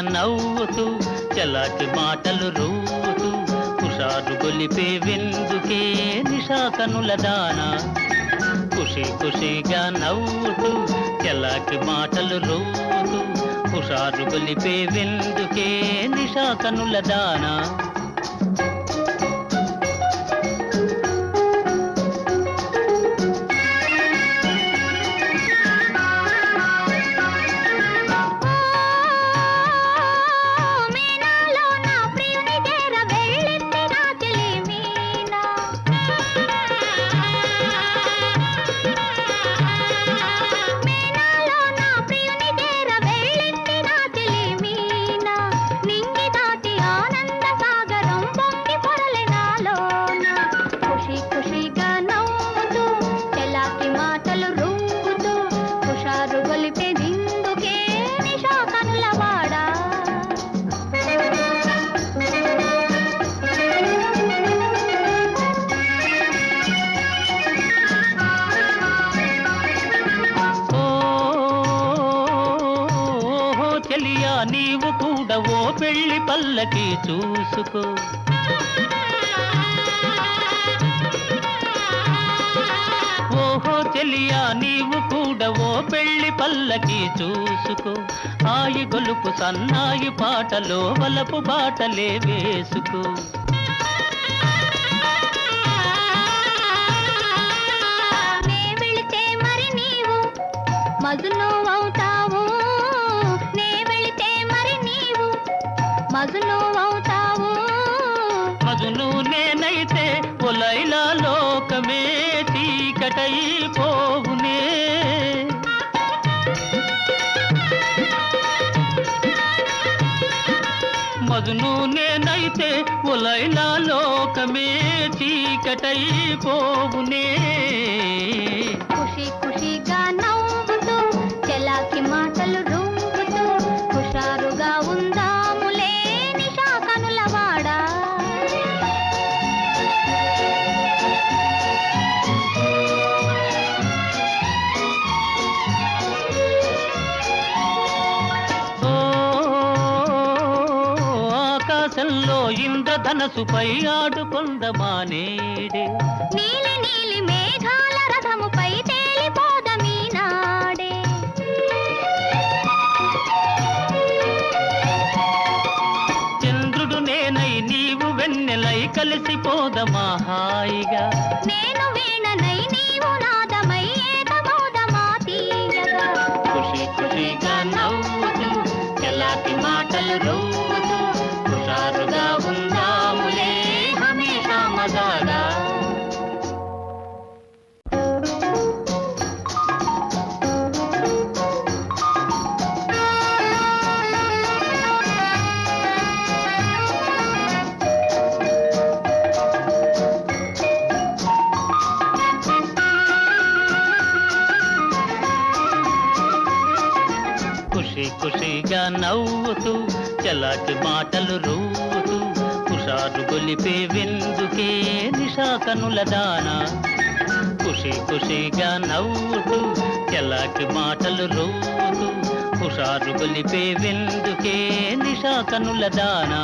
నవ్వుతూ చలాకి మాటలు రూతూ హుషారు గొలిపే విందుకే నిషా కనుల దానా. ఖుషి ఖుషిగా నవ్వుతూ చలాకి మాటలు రూతూ హుషారు గొలిపే విందుకే నిషా కనుల దానా. చెలియా నీవు కూడా ఓ పెళ్ళి పల్లకి చూసుకో. ఓహో చెలియా నీవు కూడా ఓ పెళ్ళి పల్లకి చూసుకో. ఆయి గొలుపు సన్నాయి పాటలో వలపు బాటలే వేసుకో. నే మరి నీవు మజును మజును అవుతావు మగును నేనైతే ఒలైలా లోకమే చీకటైపోవునే. మగును నేనైతే ఒలైలా లోకమే చీకటైపోవునే. ఆకాశంలో ఇంద్రధనసుపై ఆడుకొందమానేడే నీలి నీలి మేఘాల రథముపై తేలిపోదమీ నాడే చంద్రుడు నేనై నీవు వెన్నెలై కలిసిపోదమా హాయిగా నేను ఖుషిగా నవ్వుతూ చలాకి మాటలు రూతూ హుషారు గొలిపే విందుకే నిషా కనుల దానా. ఖుషి ఖుషిగా నవ్వుతూ చలాకి మాటలు రూతూ హుషారు గొలిపే విందుకే నిషా కనుల దానా.